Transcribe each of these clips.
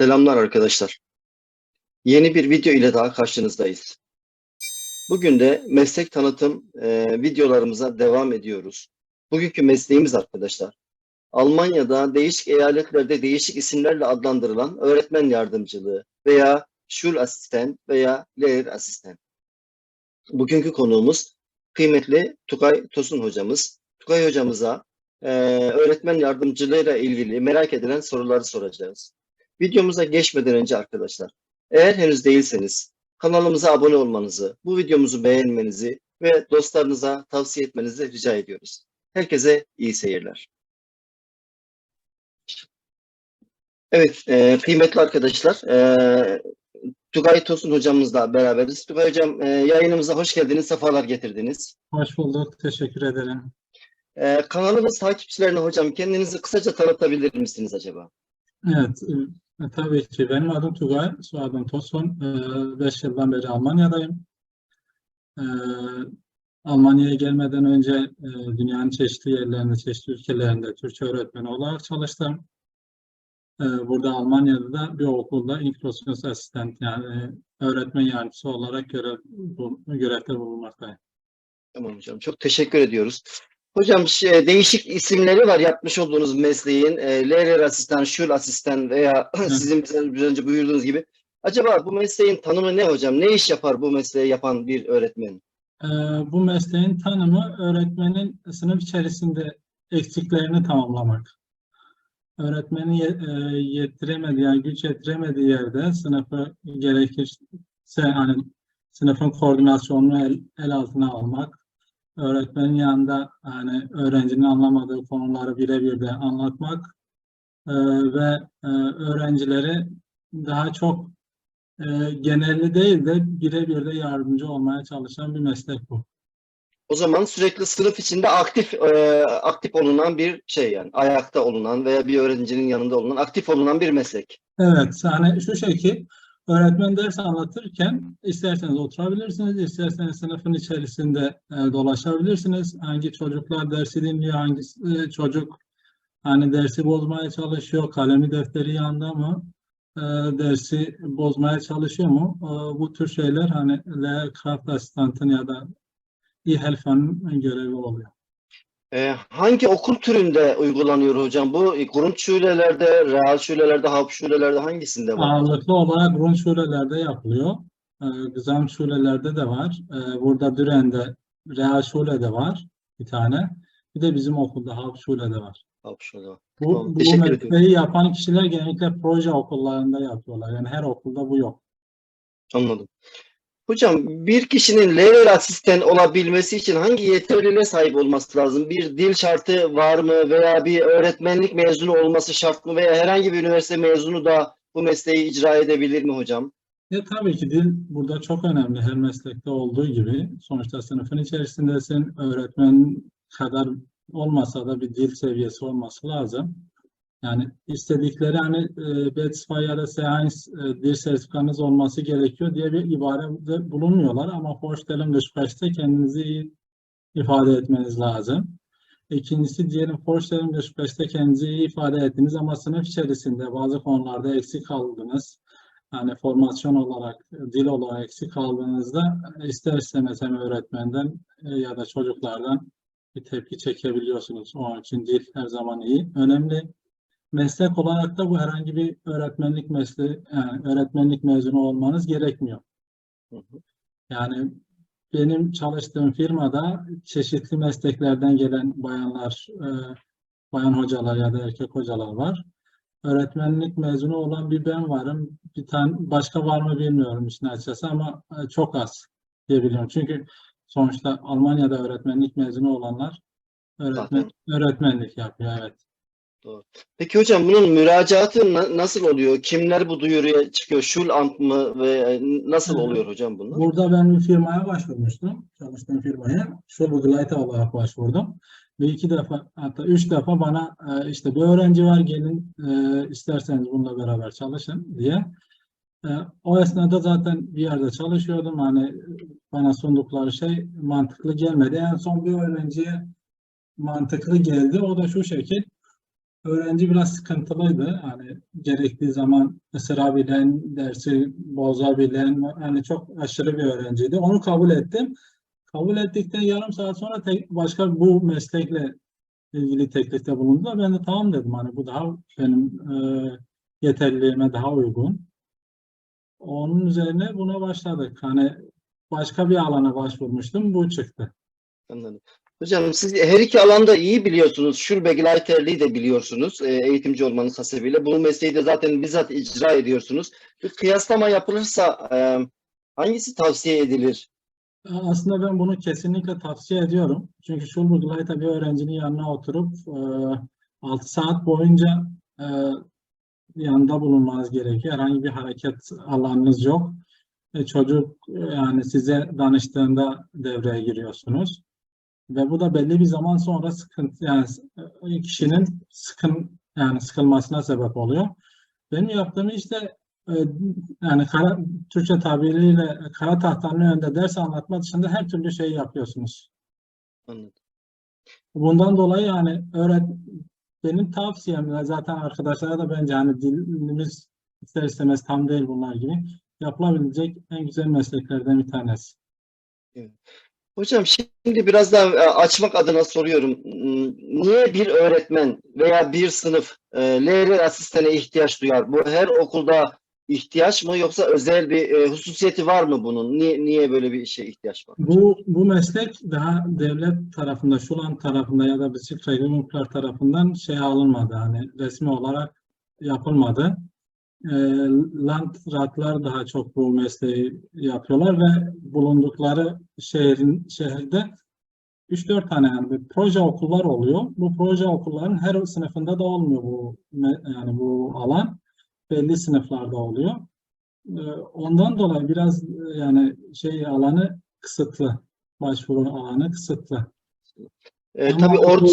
Selamlar arkadaşlar. Yeni bir video ile daha karşınızdayız. Bugün de meslek tanıtım e, videolarımıza devam ediyoruz. Bugünkü mesleğimiz arkadaşlar, Almanya'da değişik eyaletlerde değişik isimlerle adlandırılan öğretmen yardımcılığı veya Schulassistent veya Lehrassistent. Bugünkü konuğumuz kıymetli Tugay Tosun hocamız. Tugay hocamıza e, öğretmen yardımcılığıyla ilgili merak edilen soruları soracağız. Videomuza geçmeden önce arkadaşlar, eğer henüz değilseniz kanalımıza abone olmanızı, bu videomuzu beğenmenizi ve dostlarınıza tavsiye etmenizi rica ediyoruz. Herkese iyi seyirler. Evet, e, kıymetli arkadaşlar, e, Tugay Tosun hocamızla beraberiz. Tugay hocam, e, yayınımıza hoş geldiniz, sefalar getirdiniz. Hoş bulduk. Teşekkür ederim. E, kanalımız takipçilerine hocam kendinizi kısaca tanıtabilir misiniz acaba? Evet, tabii ki. Benim adım Tugay, soyadım Tosun. 5 yıldan beri Almanya'dayım. E, Almanya'ya gelmeden önce e, dünyanın çeşitli yerlerinde, çeşitli ülkelerinde Türkçe öğretmeni olarak çalıştım. E, burada Almanya'da da bir okulda inklusyon asistan yani öğretmen yardımcısı olarak görev, görevde bulunmaktayım. Tamam hocam, çok teşekkür ediyoruz. Hocam şey, değişik isimleri var yapmış olduğunuz mesleğin. E, LR asistan, Şul asistan veya sizin biraz önce buyurduğunuz gibi. Acaba bu mesleğin tanımı ne hocam? Ne iş yapar bu mesleği yapan bir öğretmen? Ee, bu mesleğin tanımı öğretmenin sınıf içerisinde eksiklerini tamamlamak. Öğretmenin e, yettiremediği, yani güç yetiremediği yerde sınıfı gerekirse hani sınıfın koordinasyonunu el, el altına almak, öğretmenin yanında hani öğrencinin anlamadığı konuları birebir de anlatmak e, ve e, öğrencileri daha çok e, genelli değil de birebir de yardımcı olmaya çalışan bir meslek bu. O zaman sürekli sınıf içinde aktif e, aktif olunan bir şey yani ayakta olunan veya bir öğrencinin yanında olunan aktif olunan bir meslek. Evet, yani şu şekil öğretmen ders anlatırken isterseniz oturabilirsiniz, isterseniz sınıfın içerisinde e, dolaşabilirsiniz. Hangi çocuklar dersi dinliyor, hangi e, çocuk hani dersi bozmaya çalışıyor, kalemi defteri yanında mı, e, dersi bozmaya çalışıyor mu? E, bu tür şeyler hani Lehrkraft asistantın ya da İHELFA'nın görevi oluyor. E, hangi okul türünde uygulanıyor hocam? Bu Grundschulelerde, Realschulelerde, Hauptschulelerde hangisinde var? Ağırlıklı olarak Grundschulelerde yapılıyor. Ee, Gesamtschulelerde de var. Ee, burada Düren'de Realschule'de var bir tane. Bir de bizim okulda Hauptschule'de var. Hauptschule. Bu, Tamam, bu ediyorum. mesleği yapan kişiler genellikle proje okullarında yapıyorlar. Yani her okulda bu yok. Anladım. Hocam bir kişinin level asistan olabilmesi için hangi yeterliliğe sahip olması lazım? Bir dil şartı var mı veya bir öğretmenlik mezunu olması şart mı veya herhangi bir üniversite mezunu da bu mesleği icra edebilir mi hocam? E, tabii ki dil burada çok önemli. Her meslekte olduğu gibi. Sonuçta sınıfın içerisindesin. Öğretmen kadar olmasa da bir dil seviyesi olması lazım. Yani istedikleri hani e, ya da C1 e, dil sertifikanız olması gerekiyor diye bir ibarede bulunmuyorlar ama Vorstellung Gespräch'te kendinizi iyi ifade etmeniz lazım. İkincisi diyelim Vorstellung Gespräch'te kendinizi iyi ifade ettiniz ama sınıf içerisinde bazı konularda eksik kaldınız. Yani formasyon olarak, dil olarak eksik kaldığınızda ister istemez hem öğretmenden e, ya da çocuklardan bir tepki çekebiliyorsunuz. Onun için dil her zaman iyi. Önemli meslek olarak da bu herhangi bir öğretmenlik mesleği, yani öğretmenlik mezunu olmanız gerekmiyor. Hı hı. Yani benim çalıştığım firmada çeşitli mesleklerden gelen bayanlar, e, bayan hocalar ya da erkek hocalar var. Öğretmenlik mezunu olan bir ben varım. Bir tane başka var mı bilmiyorum işin açıkçası ama e, çok az diyebiliyorum. Çünkü sonuçta Almanya'da öğretmenlik mezunu olanlar öğretmen, öğretmenlik yapıyor. Evet. Peki hocam bunun müracaatı na- nasıl oluyor? Kimler bu duyuruya çıkıyor? Schulamt mı ve e, nasıl oluyor hocam bunlar? Burada ben bir firmaya başvurmuştum. Çalıştığım firmaya. Schulbegleiter olarak başvurdum. Ve iki defa hatta üç defa bana e, işte bir öğrenci var gelin e, isterseniz bununla beraber çalışın diye. E, o esnada zaten bir yerde çalışıyordum. Hani e, bana sundukları şey mantıklı gelmedi. En son bir öğrenciye mantıklı geldi. O da şu şekil. Öğrenci biraz sıkıntılıydı. Yani gerektiği zaman ısırabilen, dersi bozabilen, yani çok aşırı bir öğrenciydi. Onu kabul ettim. Kabul ettikten yarım saat sonra tek, başka bu meslekle ilgili teklifte bulundular. Ben de tamam dedim. Hani bu daha benim e, yeterliliğime daha uygun. Onun üzerine buna başladık. Hani başka bir alana başvurmuştum. Bu çıktı. Anladım. Hocam siz her iki alanda iyi biliyorsunuz. Şubegleiterliği de biliyorsunuz. e, eğitimci olmanız hasebiyle. Bu mesleği de zaten bizzat icra ediyorsunuz. Bir kıyaslama yapılırsa e, hangisi tavsiye edilir? Aslında ben bunu kesinlikle tavsiye ediyorum. Çünkü Schulbegleiter bir öğrencinin yanına oturup e, 6 saat boyunca e, yanında bulunmanız gerekiyor. Herhangi bir hareket alanınız yok. Çocuk yani size danıştığında devreye giriyorsunuz. Ve bu da belli bir zaman sonra sıkıntı yani e, kişinin sıkın yani sıkılmasına sebep oluyor. Benim yaptığım işte e, yani kara, Türkçe tabiriyle kara tahtanın önünde ders anlatma dışında her türlü şeyi yapıyorsunuz. Anladım. Bundan dolayı yani öğret benim tavsiyem zaten arkadaşlara da bence hani dilimiz ister istemez tam değil bunlar gibi yapılabilecek en güzel mesleklerden bir tanesi. Hocam şimdi biraz daha e, açmak adına soruyorum. Hmm, Niye bir öğretmen veya bir sınıf e, LR asistana ihtiyaç duyar? Bu her okulda ihtiyaç mı yoksa özel bir e, hususiyeti var mı bunun? Niye, niye böyle bir şeye ihtiyaç var? Bu bu meslek daha devlet tarafında, Şulan tarafında ya da Bisiklet Yumruklar tarafından şey alınmadı. Hani resmi olarak yapılmadı. E, Landratlar daha çok bu mesleği yapıyorlar ve bulundukları şehrin şehirde 3-4 tane yani bir proje okullar oluyor. Bu proje okulların her sınıfında da olmuyor bu yani bu alan. Belli sınıflarda oluyor. Ee, Ondan dolayı biraz e, yani şey alanı kısıtlı. Başvuru alanı kısıtlı. E, Ama tabii ort,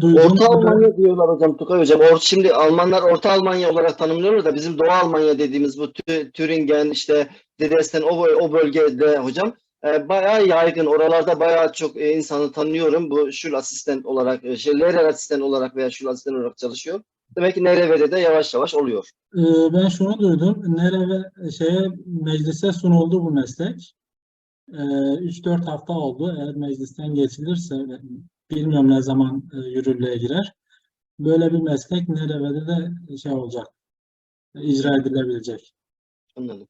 duyduğum Orta Almanya diyorlar hocam Tukay hocam. Or, şimdi Almanlar Orta Almanya olarak tanımlıyorlar da bizim Doğu Almanya dediğimiz bu Tü- Türingen işte Dresden o, o bölgede hocam e, bayağı yaygın. Oralarda bayağı çok e, insanı tanıyorum. Bu şul asistan olarak, e, şey, Lehrer asistan olarak veya şul asistan olarak çalışıyor. Demek ki Nereve'de de yavaş yavaş oluyor. Ee, Ben şunu duydum. Nere ve şeye meclise sunuldu bu meslek. Ee, 3-4 hafta oldu. Eğer meclisten geçilirse bilmiyorum ne zaman e, yürürlüğe girer. Böyle bir meslek Nereve'de de şey olacak. icra edilebilecek. Anladım.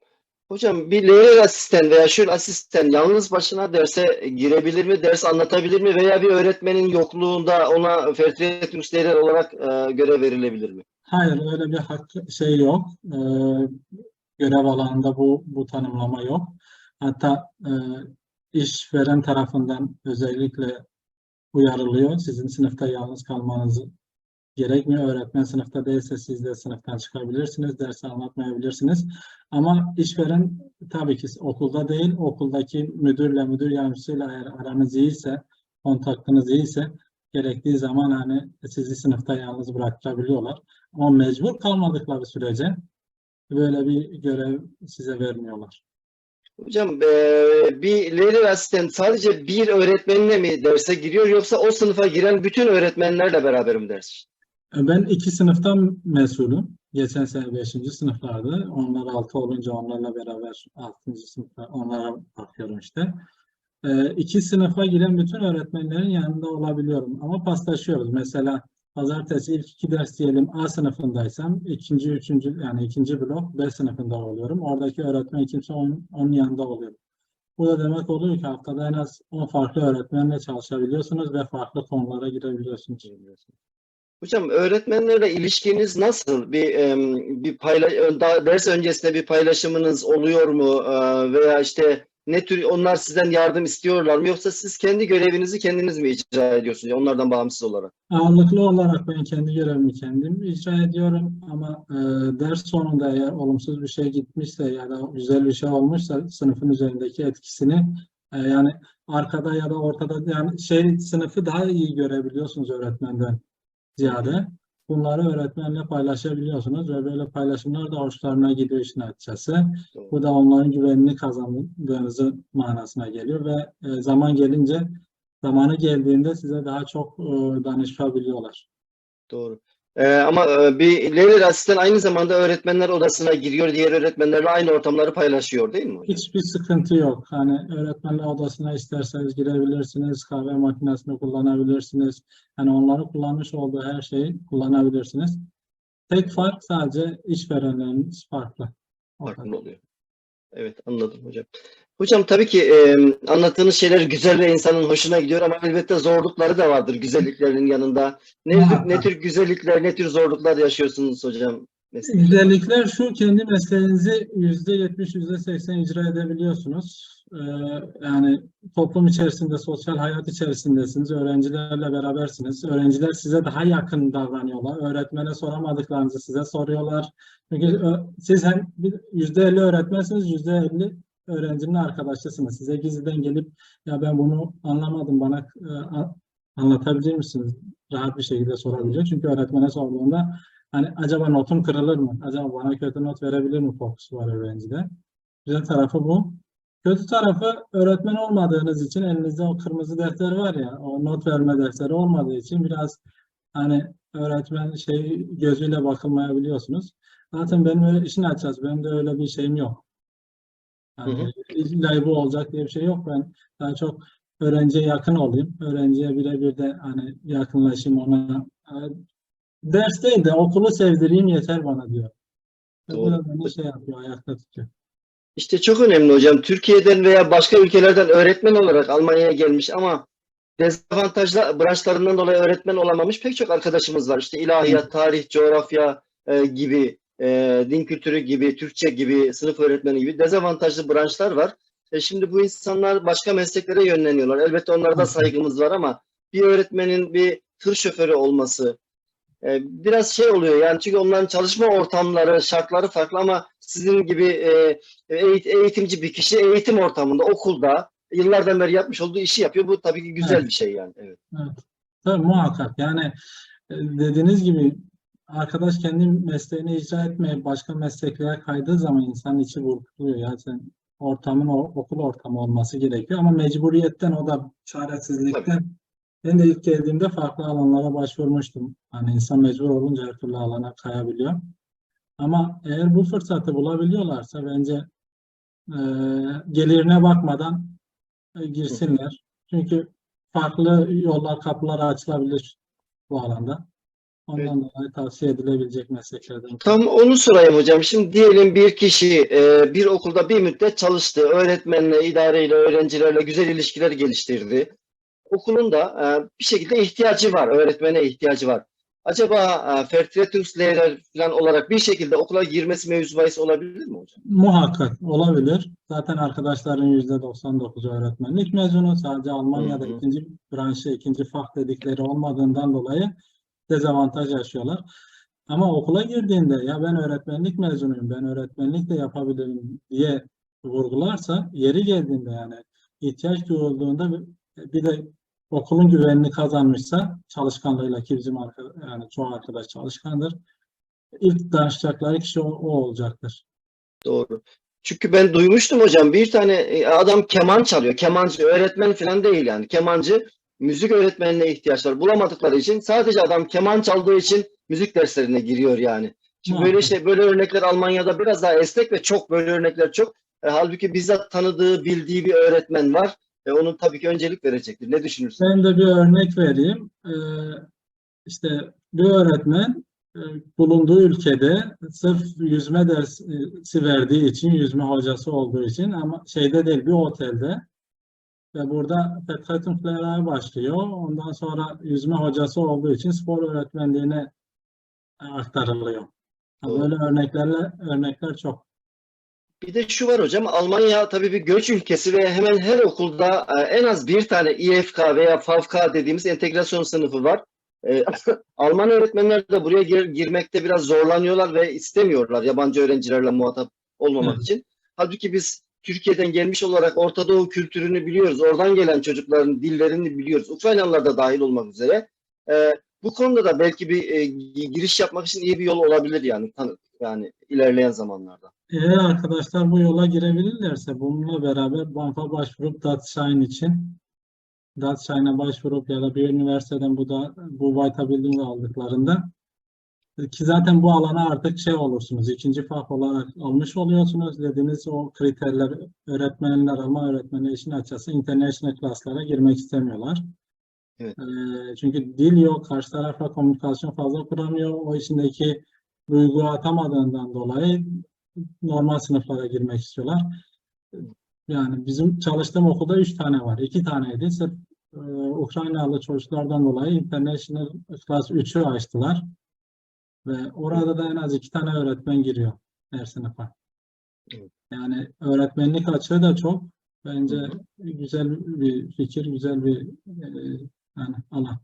Hocam bir Lehrer asistan veya şul asistan yalnız başına derse girebilir mi? Ders anlatabilir mi? Veya bir öğretmenin yokluğunda ona Vertretungslehrler Lehrer olarak e, görev verilebilir mi? Hayır, öyle bir şey yok. Ee, görev alanında bu bu tanımlama yok. Hatta e, işveren tarafından özellikle uyarılıyor. Sizin sınıfta yalnız kalmanız gerekmiyor. Öğretmen sınıfta değilse siz de sınıftan çıkabilirsiniz, dersi anlatmayabilirsiniz. Ama işveren tabii ki okulda değil, okuldaki müdürle, müdür yardımcısıyla eğer aranız iyiyse, kontaktınız iyiyse gerektiği zaman hani sizi sınıfta yalnız bırakabiliyorlar. Ama mecbur kalmadıkları sürece böyle bir görev size vermiyorlar. Hocam eee, bir Lehrer asistan sadece bir öğretmenle mi derse giriyor yoksa o sınıfa giren bütün öğretmenlerle beraber mi ders? Ben iki sınıftan mesulüm. Geçen sene beşinci sınıflardı. Onlar altı olunca onlarla beraber altıncı sınıfta onlara bakıyorum işte. Ee, iki sınıfa giren bütün öğretmenlerin yanında olabiliyorum. Ama paslaşıyoruz. Mesela pazartesi ilk iki ders diyelim A sınıfındaysam ikinci, üçüncü yani ikinci blok B sınıfında oluyorum. Oradaki öğretmen kimse onun, onun yanında oluyor. Bu da demek oluyor ki haftada en az 10 farklı öğretmenle çalışabiliyorsunuz ve farklı konulara girebiliyorsunuz. Hocam öğretmenlerle ilişkiniz nasıl? Bir bir payla ön- daha ders öncesinde bir paylaşımınız oluyor mu? Veya işte ne tür onlar sizden yardım istiyorlar mı yoksa siz kendi görevinizi kendiniz mi icra ediyorsunuz onlardan bağımsız olarak? Ağırlıklı olarak ben kendi görevimi kendim icra ediyorum ama e, ders sonunda eğer olumsuz bir şey gitmişse ya da güzel bir şey olmuşsa sınıfın üzerindeki etkisini e, yani arkada ya da ortada yani şey sınıfı daha iyi görebiliyorsunuz öğretmenden ziyade. Bunları öğretmenle paylaşabiliyorsunuz ve böyle paylaşımlar da hoşlarına gidiyor işin açıkçası. Bu da onların güvenini kazandığınızı manasına geliyor ve e, zaman gelince zamanı geldiğinde size daha çok e, danışabiliyorlar. Doğru. Ee, ama e, bir leader asistan aynı zamanda öğretmenler odasına giriyor, diğer öğretmenlerle aynı ortamları paylaşıyor değil mi? Hiçbir sıkıntı yok. Hani öğretmenler odasına isterseniz girebilirsiniz, kahve makinesini kullanabilirsiniz. Hani onların kullanmış olduğu her şeyi kullanabilirsiniz. Tek fark sadece işverenleriniz farklı. Farklı oluyor. Evet anladım hocam. Hocam tabii ki e, anlattığınız şeyler güzel ve insanın hoşuna gidiyor ama elbette zorlukları da vardır güzelliklerin yanında. Ne, ne tür güzellikler, ne tür zorluklar yaşıyorsunuz hocam? Mesela. Güzellikler şu, kendi mesleğinizi yüzde yetmiş, yüzde seksen icra edebiliyorsunuz. Ee, yani toplum içerisinde, sosyal hayat içerisindesiniz, öğrencilerle berabersiniz. Öğrenciler size daha yakın davranıyorlar. Öğretmene soramadıklarınızı size soruyorlar. Çünkü ö- siz hem yüzde elli öğretmensiniz, yüzde elli öğrencinin arkadaşısınız. Size gizliden gelip ya ben bunu anlamadım, bana e, anlatabilir misiniz? Rahat bir şekilde sorabiliyor. Çünkü öğretmene sorduğunda Hani acaba notum kırılır mı? Acaba bana kötü not verebilir mi korkusu var öğrencide. Güzel tarafı bu. Kötü tarafı öğretmen olmadığınız için elinizde o kırmızı defter var ya, o not verme defteri olmadığı için biraz hani öğretmen şey gözüyle bakılmayabiliyorsunuz. Zaten benim öyle işin açacağız. Benim de öyle bir şeyim yok. Yani illa bu olacak diye bir şey yok. Ben daha çok öğrenciye yakın olayım. Öğrenciye birebir de hani yakınlaşayım ona. Ders değil de okulu sevdireyim yeter bana diyor. Doğru. Şey yapıyor, ayakta tutuyor. İşte çok önemli hocam. Türkiye'den veya başka ülkelerden öğretmen olarak Almanya'ya gelmiş ama dezavantajlı branşlarından dolayı öğretmen olamamış pek çok arkadaşımız var. İşte ilahiyat, tarih, coğrafya e, gibi, e, din kültürü gibi, Türkçe gibi, sınıf öğretmeni gibi dezavantajlı branşlar var. E, şimdi bu insanlar başka mesleklere yönleniyorlar. Elbette onlara da saygımız var ama bir öğretmenin bir tır şoförü olması, biraz şey oluyor yani çünkü onların çalışma ortamları, şartları farklı ama sizin gibi e, eğit- eğitimci bir kişi eğitim ortamında, okulda yıllardan beri yapmış olduğu işi yapıyor. Bu tabii ki güzel Evet. bir şey yani. Evet. Tabii muhakkak yani e, dediğiniz gibi arkadaş kendi mesleğini icra etmeye başka mesleklere kaydığı zaman insan içi burkuluyor. Yani ortamın okul ortamı olması gerekiyor ama mecburiyetten o da çaresizlikten ben de ilk geldiğimde farklı alanlara başvurmuştum. Hani insan mecbur olunca her türlü alana kayabiliyor. Ama eğer bu fırsatı bulabiliyorlarsa bence e, gelirine bakmadan e, girsinler. Çünkü farklı yollar, kapılar açılabilir bu alanda. Ondan dolayı tavsiye edilebilecek mesleklerden. Tam onu sorayım hocam. Şimdi diyelim bir kişi e, bir okulda bir müddet çalıştı. Öğretmenle, idareyle, öğrencilerle güzel ilişkiler geliştirdi. Okulun da e, bir şekilde ihtiyacı var. Öğretmene ihtiyacı var. Acaba e, Vertretungslehrer falan olarak bir şekilde okula girmesi mevzu bahis olabilir mi hocam? Muhakkak olabilir. Zaten arkadaşların %99'u öğretmenlik mezunu. Sadece Almanya'da Hı hı. ikinci branşı, ikinci fak dedikleri olmadığından dolayı dezavantaj yaşıyorlar. Ama okula girdiğinde ya ben öğretmenlik mezunuyum, ben öğretmenlik de yapabilirim diye vurgularsa yeri geldiğinde yani ihtiyaç duyulduğunda bir de okulun güvenini kazanmışsa çalışkanlığıyla ki bizim arka- yani çoğu arkadaş çalışkandır. İlk danışacakları kişi o, o olacaktır. Doğru. Çünkü ben duymuştum hocam bir tane e, adam keman çalıyor. Kemancı, öğretmen falan değil yani. Kemancı müzik öğretmenine ihtiyaç var. Bulamadıkları için sadece adam keman çaldığı için müzik derslerine giriyor yani. Şimdi böyle şey böyle örnekler Almanya'da biraz daha esnek ve çok böyle örnekler çok. E, halbuki bizzat tanıdığı, bildiği bir öğretmen var. E, onun tabii ki öncelik verecektir. Ne düşünürsün? Ben de bir örnek vereyim. Ee, işte bir öğretmen e, bulunduğu ülkede sırf yüzme dersi verdiği için, yüzme hocası olduğu için ama şeyde değil bir otelde ve burada Vertretungslehrer başlıyor. Ondan sonra yüzme hocası olduğu için spor öğretmenliğine aktarılıyor. Doğru. Böyle örneklerle örnekler çok. Bir de şu var hocam, Almanya tabii bir göç ülkesi ve hemen her okulda e, en az bir tane İFK veya FAVK dediğimiz entegrasyon sınıfı var. E, Alman öğretmenler de buraya gir- girmekte biraz zorlanıyorlar ve istemiyorlar yabancı öğrencilerle muhatap olmamak için. Halbuki biz Türkiye'den gelmiş olarak Orta Doğu kültürünü biliyoruz. Oradan gelen çocukların dillerini biliyoruz. Ukraynalılar da dahil olmak üzere. E, bu konuda da belki bir e, giriş yapmak için iyi bir yol olabilir yani tan- yani ilerleyen zamanlarda. Eğer arkadaşlar bu yola girebilirlerse bununla beraber BANF'a başvurup DATSHINE için DATSHINE'a başvurup ya da bir üniversiteden bu da bu Vitabuilding'i aldıklarında Ki zaten bu alana artık şey olursunuz, ikinci fark olarak almış oluyorsunuz. Dediğiniz o kriterler, öğretmenler ama öğretmeni işin açıkçası international class'lara girmek istemiyorlar. Evet. Ee, çünkü dil yok, karşı tarafla komünikasyon fazla kuramıyor. O içindeki duygu atamadığından dolayı normal sınıflara girmek istiyorlar. Yani bizim çalıştığım okulda üç tane var. iki taneydi. Sırf e, Ukraynalı çocuklardan dolayı International Class 3'ü açtılar. Ve orada da en az iki tane öğretmen giriyor her sınıfa. Evet. Yani öğretmenlik açığı da çok. Bence güzel bir fikir, güzel bir e, yani alan.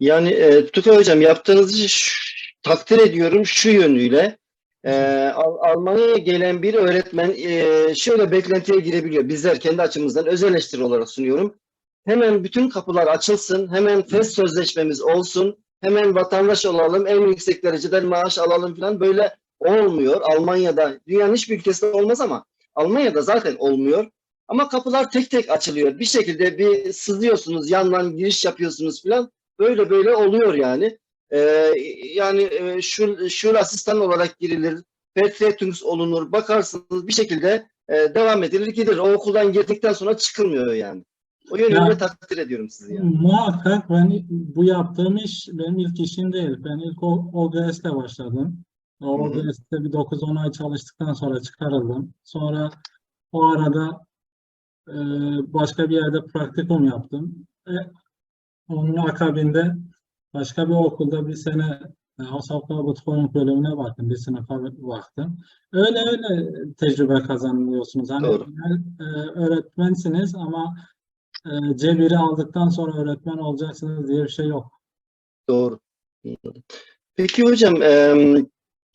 Yani e, Tufan Hocam yaptığınız işi ş- takdir ediyorum şu yönüyle. E, Al- Almanya'ya gelen bir öğretmen e, şöyle beklentiye girebiliyor. Bizler kendi açımızdan öz eleştiri olarak sunuyorum. Hemen bütün kapılar açılsın, hemen FES sözleşmemiz olsun, hemen vatandaş olalım, en yüksek dereceden maaş alalım falan böyle olmuyor. Almanya'da, dünyanın hiçbir ülkesinde olmaz ama Almanya'da zaten olmuyor. Ama kapılar tek tek açılıyor. Bir şekilde bir sızıyorsunuz, yandan giriş yapıyorsunuz falan. Böyle böyle oluyor yani. Ee, yani e, şu, şu asistan olarak girilir, Vertretungs olunur, bakarsınız bir şekilde e, devam edilir gider. O okuldan girdikten sonra çıkılmıyor yani. O yönüyle Ya- takdir ediyorum sizi yani. Muhakkak ben bu yaptığım iş benim ilk işim değil. Ben ilk OGS'le başladım. OGS'te bir 9-10 ay çalıştıktan sonra çıkarıldım. Sonra o arada e, başka bir yerde praktikum yaptım. E, onun akabinde başka bir okulda bir sene e, Hausaufgabe Betreuung bölümüne baktım. Bir sınıfa baktım. Öyle öyle tecrübe kazanıyorsunuz. Hani Doğru. e, öğretmensiniz ama e, cebiri aldıktan sonra öğretmen olacaksınız diye bir şey yok. Doğru. Peki hocam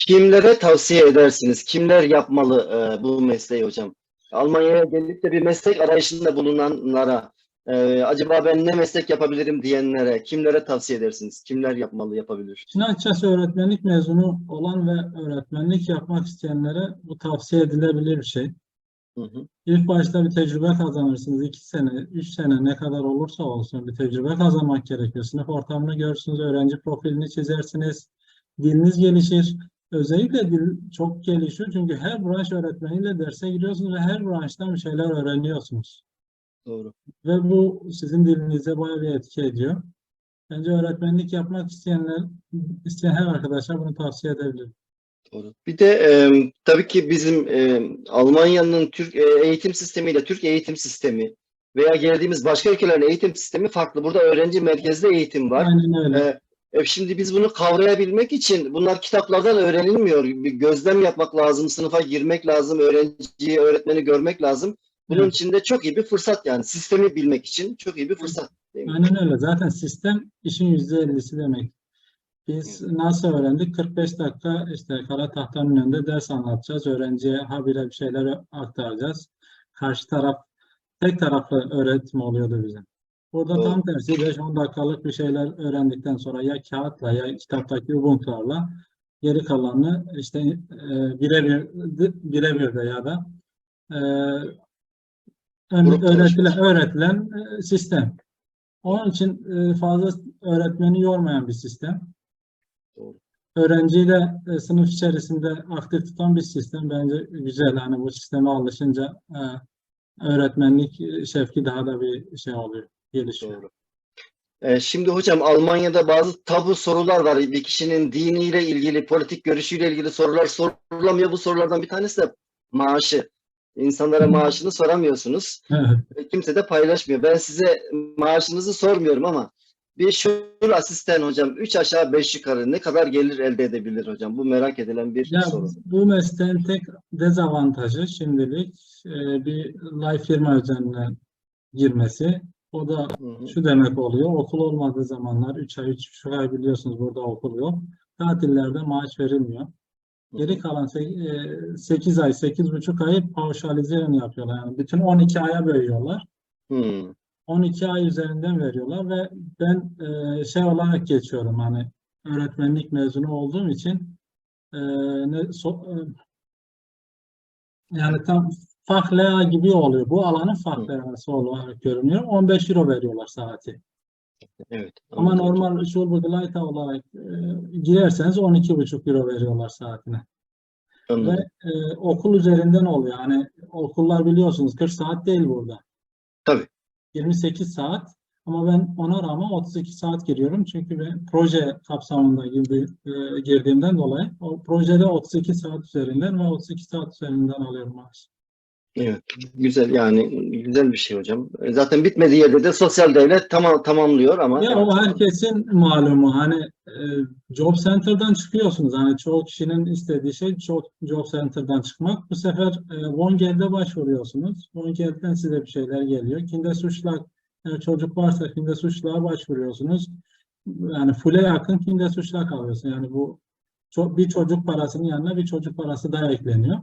kimlere tavsiye edersiniz? Kimler yapmalı e, bu mesleği hocam? Almanya'ya gelip de bir meslek arayışında bulunanlara, e, acaba ben ne meslek yapabilirim diyenlere, kimlere tavsiye edersiniz? Kimler yapmalı, yapabilir? Şimdi açıkçası öğretmenlik mezunu olan ve öğretmenlik yapmak isteyenlere bu tavsiye edilebilir bir şey. Hı hı. İlk başta bir tecrübe kazanırsınız. iki sene, üç sene ne kadar olursa olsun bir tecrübe kazanmak gerekiyor. Sınıf ortamını görürsünüz, öğrenci profilini çizersiniz, diliniz gelişir. Özellikle dil çok gelişiyor çünkü her branş öğretmeniyle derse giriyorsunuz ve her branştan bir şeyler öğreniyorsunuz. Doğru. Ve bu sizin dilinize bayağı bir etki ediyor. Bence öğretmenlik yapmak isteyenler, isteyen her arkadaşa bunu tavsiye edebilirim. Doğru. Bir de e, tabii ki bizim e, Almanya'nın Türk e, eğitim sistemiyle Türk eğitim sistemi veya geldiğimiz başka ülkelerin eğitim sistemi farklı. Burada öğrenci merkezli eğitim var. Aynen öyle. E, şimdi biz bunu kavrayabilmek için bunlar kitaplardan öğrenilmiyor. Bir gözlem yapmak lazım, sınıfa girmek lazım, öğrenciyi, öğretmeni görmek lazım. Bunun için de çok iyi bir fırsat yani. Sistemi bilmek için çok iyi bir fırsat. Aynen öyle. Zaten sistem işin yüzde ellisi demek. Biz nasıl öğrendik? 45 dakika işte kara tahtanın önünde ders anlatacağız. Öğrenciye habire bir şeyler aktaracağız. Karşı taraf tek taraflı öğretim oluyordu bize. Burada Doğru. tam tersi 5-10 dakikalık bir şeyler öğrendikten sonra ya kağıtla ya kitaptaki ubuntularla geri kalanını işte e, birebir birebir de ya da e, Grup öğretilen, öğretilen e, sistem. Onun için e, fazla öğretmeni yormayan bir sistem. Doğru. Öğrenciyi de e, sınıf içerisinde aktif tutan bir sistem. Bence güzel. Hani bu sisteme alışınca öğretmenlik şevki daha da bir şey oluyor, gelişiyor. Doğru. Şimdi hocam Almanya'da bazı tabu sorular var. Bir kişinin diniyle ilgili, politik görüşüyle ilgili sorular sorulamıyor. Bu sorulardan bir tanesi de maaşı. İnsanlara maaşını soramıyorsunuz. Evet. Ve Kimse de paylaşmıyor. Ben size maaşınızı sormuyorum ama bir şur asistan hocam 3 aşağı 5 yukarı ne kadar gelir elde edebilir hocam? Bu merak edilen bir Ya soru. bu mesleğin tek dezavantajı şimdilik e, bir life firma üzerine girmesi. O da şu demek oluyor. Okul olmadığı zamanlar 3 ay, 3,5 ay biliyorsunuz burada okul yok. Tatillerde maaş verilmiyor. Geri kalan 8 ay, 8,5 ayı pauşalize yapıyorlar. Yani bütün 12 aya bölüyorlar. Hı. 12 ay üzerinden veriyorlar ve ben e, şey olarak geçiyorum hani öğretmenlik mezunu olduğum için e, ne so- e, yani tam fakla gibi oluyor. Bu alanın faklerası olarak görünüyor. 15 euro veriyorlar saati. Evet. Ama anladım normal Schulbergleiter olarak e, girerseniz 12,5 euro veriyorlar saatine. Ve Anladım. e, okul üzerinden oluyor. Yani okullar biliyorsunuz 40 saat değil burada. Tabii. 28 saat ama ben ona rağmen 32 saat giriyorum. Çünkü ben proje kapsamında girdi, e, girdiğimden dolayı o projede 32 saat üzerinden ve 32 saat üzerinden alıyorum maaş. Evet. Güzel yani güzel bir şey hocam. E, Zaten bitmediği yerde de sosyal devlet tamam tamamlıyor ama Ya o herkesin malumu hani e, Job Center'dan çıkıyorsunuz. Hani çoğu kişinin istediği şey Job, Job Center'dan çıkmak. Bu sefer e, Vongel'de başvuruyorsunuz. Vongel'den size bir şeyler geliyor. Kindersuçlak eğer çocuk varsa Kindersuçlak'a başvuruyorsunuz. Yani full'e yakın Kindersuçlak alıyorsun. Yani bu bir çocuk parasının yanına bir çocuk parası daha ekleniyor.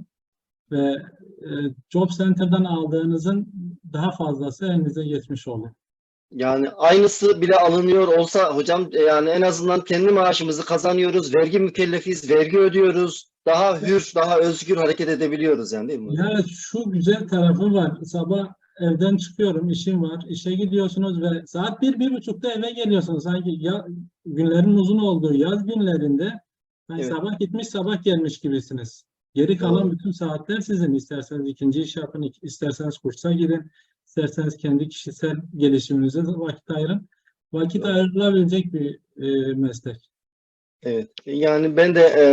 Ve e, Job Center'dan aldığınızın daha fazlası elinize geçmiş oluyor. Yani aynısı bile alınıyor olsa hocam e, yani en azından kendi maaşımızı kazanıyoruz, vergi mükellefiyiz, vergi ödüyoruz. Daha hür, daha özgür hareket edebiliyoruz yani değil mi? hocam? Ya şu güzel tarafı var. Sabah evden çıkıyorum, işim var. İşe gidiyorsunuz ve saat bir, bir buçukta eve geliyorsunuz. Sanki ya, günlerin uzun olduğu yaz günlerinde hani Evet. sabah gitmiş, sabah gelmiş gibisiniz. Geri kalan bütün saatler sizin. İsterseniz ikinci iş yapın, isterseniz kursa gidin, isterseniz kendi kişisel gelişiminize vakit ayırın. Vakit Doğru. ayrılabilecek bir e, meslek. Evet. Yani ben de e,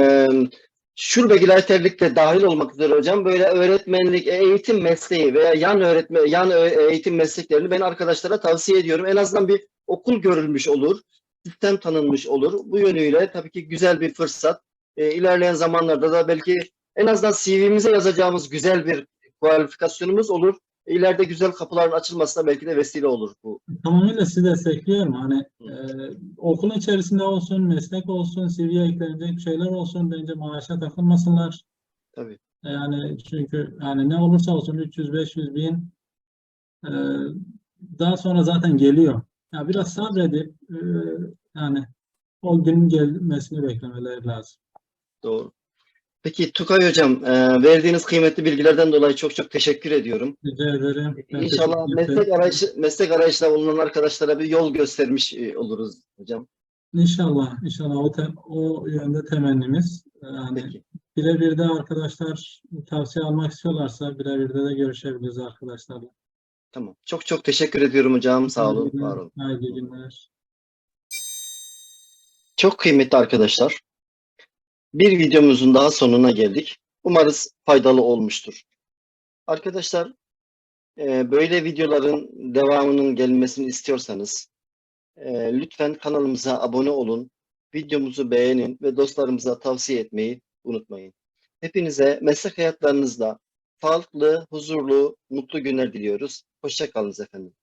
şubegileiterlik de dahil olmak üzere hocam böyle öğretmenlik, e, eğitim mesleği veya yan öğretme, yan ö- eğitim mesleklerini ben arkadaşlara tavsiye ediyorum. En azından bir okul görülmüş olur, sistem tanınmış olur. Bu yönüyle tabii ki güzel bir fırsat. E, ilerleyen zamanlarda da belki en azından CV'mize yazacağımız güzel bir kualifikasyonumuz olur. İleride güzel kapıların açılmasına belki de vesile olur bu. Tamamıyla sizi destekliyorum. Hani e, okulun içerisinde olsun, meslek olsun, CV'ye eklenecek şeyler olsun. Bence maaşa takılmasınlar. Tabii. Yani çünkü yani ne olursa olsun 300, 500 bin e, daha sonra zaten geliyor. Ya biraz sabredip e, yani o günün gelmesini beklemeleri lazım. Doğru. Peki Tukay Hocam, e, verdiğiniz kıymetli bilgilerden dolayı çok çok teşekkür ediyorum. Rica ederim. Ben İnşallah meslek arayışı, meslek arayışında bulunan arkadaşlara bir yol göstermiş e, oluruz hocam. İnşallah, inşallah o, tem- o yönde temennimiz. Yani Peki. birebir de arkadaşlar tavsiye almak istiyorlarsa birebir de de görüşebiliriz arkadaşlarla. Tamam. Çok çok teşekkür ediyorum hocam. Sağ olun, var olun. hayırlı günler. Çok kıymetli arkadaşlar. Bir videomuzun daha sonuna geldik. Umarız faydalı olmuştur. Arkadaşlar, e, böyle videoların devamının gelmesini istiyorsanız e, lütfen kanalımıza abone olun, videomuzu beğenin ve dostlarımıza tavsiye etmeyi unutmayın. Hepinize meslek hayatlarınızda sağlıklı, huzurlu, mutlu günler diliyoruz. Hoşça kalınız efendim.